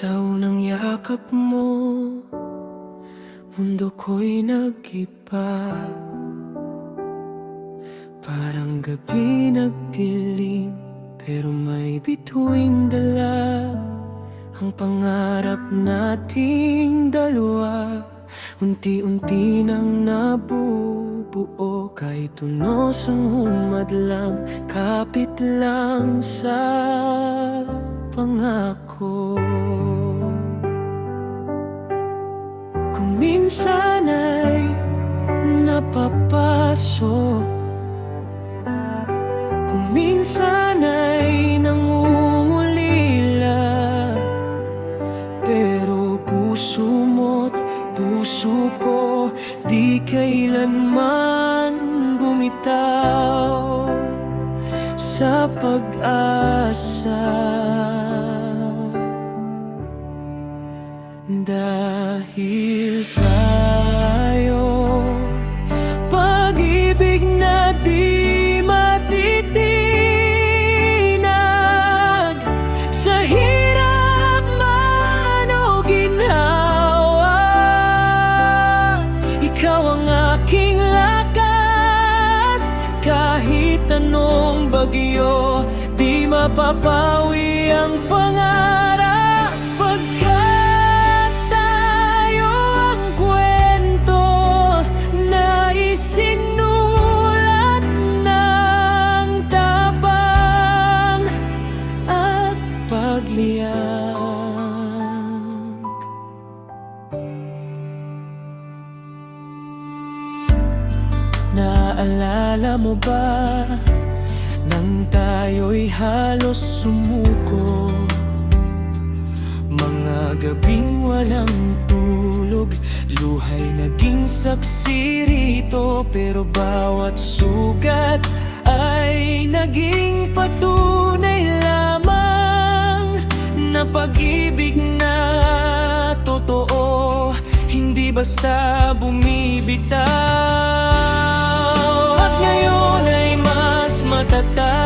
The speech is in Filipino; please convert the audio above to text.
yakap mo Mundo ko'y nag-iba. Parang gabi nagdilim Pero may bituing dala. Ang pangarap nating dalawa Unti-unti nang nabubuo. Kahit tunos ang humadlang Kapit lang sa pangako minsan ay napapasok. Kung minsan ay nangungulila. Pero puso mo't puso ko Di kailanman bumitaw Sa pag-asa dahil tayo Pag-ibig na di matitinag. Sa hirap man o ginhawa Ikaw ang aking lakas. Kahit anong bagyo Di mapapawi ang pangarap Naalala mo ba Nang tayo'y halos sumuko? Mga gabing walang tulog Luhay naging saksi rito Pero bawat sugat ay naging patunay lamang Na pag-ibig na basta bumibitaw. At ngayon ay mas matatag